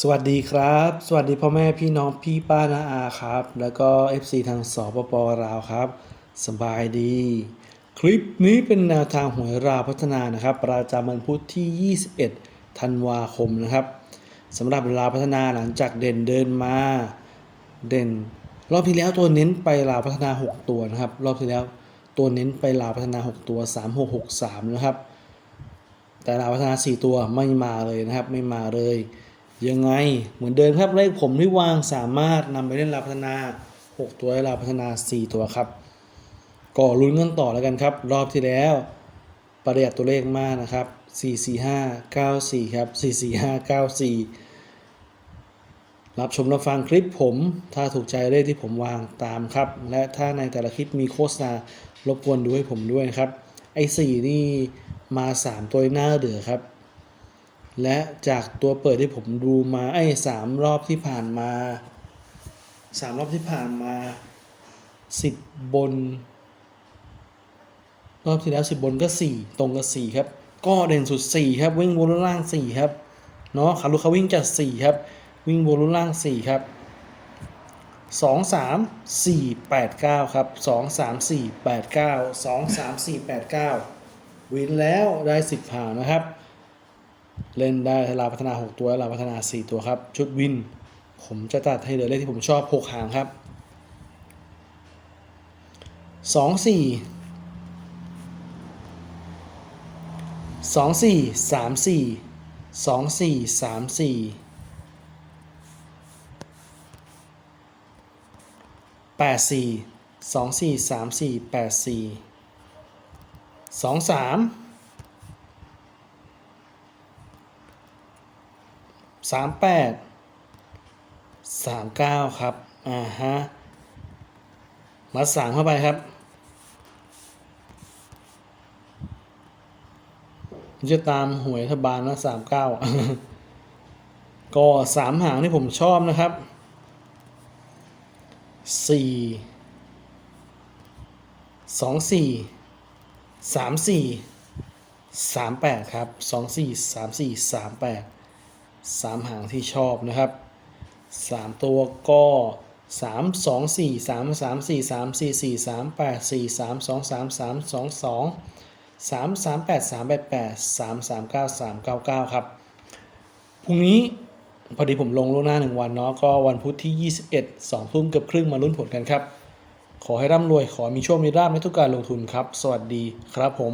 สวัสดีครับ สวัสดีพ่อแม่พี่น้องพี่ป้านาอาครับ แล้วก็ FC ทางสปปลาวครับ สบายดี คลิปนี้เป็นแนวทางหวยราวพัฒนานะครับ ประจำวันพุธที่ 21 ธันวาคมนะครับสำหรับราวพัฒนาหลังจากเด่นเดินมา เด่น รอบที่แล้วตัวเน้นไปลาวพัฒนา 6 ตัวนะครับ รอบที่แล้วตัวเน้นไปลาวพัฒนา 6 ตัว 3663 นะครับ แต่ลาวพัฒนา 4 ตัวไม่มาเลยนะครับ ไม่มาเลย ยังไงเหมือนเดิมครับเลขผมที่วางสามารถนำไปเล่นลาพัฒนา 6 ตัวลาพัฒนา 4 ตัวครับก็ลุ้นกันต่อแล้วกันครับ รอบที่แล้วประหยัดตัวเลขมากนะครับ 44594 ครับ 44594 รับชมรับฟังคลิปผม ถ้าถูกใจเลขที่ผมวางตามครับ และถ้าในแต่ละคลิปมีโฆษณารบกวนดูให้ผมด้วยนะครับ ไอ้ 4 นี่มา 3 ตัวหน้าเดือครับ และจากตัวเปิดที่ผมดูมาไอ้สามรอบที่ผ่านมาสามรอบที่ผ่านมาสิบบน รอบที่แล้วสิบบนก็สี่ตรงกับสี่ครับ ก็เด่นสุดสี่ครับ วิ่งบนล่างสี่ครับเนาะคารุเขาวิ่งจัดสี่ครับ วิ่งบนล่างสี่ครับสองสามสี่แปดเก้าครับสองสามสี่แปดเก้าสองสามสี่แปดเก้าวินแล้วได้สิบหางนะครับ เล่นได้ลาพัฒนา 6 ตัวลาพัฒนา 4 ตัวครับ ชุดวิน ผมจะตัดให้เหลือเลขที่ผมชอบ 6 หางครับ 2 4 2 4 3 4 2 4 3 4 8 4 2 4 3 4 8 4 2 3 สามแปดสามเก้าครับ อ่าฮะมาสามเข้าไปครับจะตามหวยรัฐบาลนะสามเก้าก็สามหางที่ผมชอบนะครับสี่สองสี่สามสี่สามแปดครับสองสี่สามสี่สามแปด สามหางที่ชอบนะครับสามตัวก็สามสองสี่สามสามสี่สามสี่สี่สามแปดสี่สามสองสามสามสองสองสามสามแปดสามแปดแปดสามสามเก้าสามเก้าเก้าครับพรุ่งนี้พอดีผมลงล่วงหน้าหนึ่งวันเนาะก็วันพุธที่ 21สองทุ่มเกือบครึ่งมาลุ้นผลกันครับ ขอให้ร่ำรวยขอมีโชคมีลาภในทุกการลงทุนครับ สวัสดีครับผม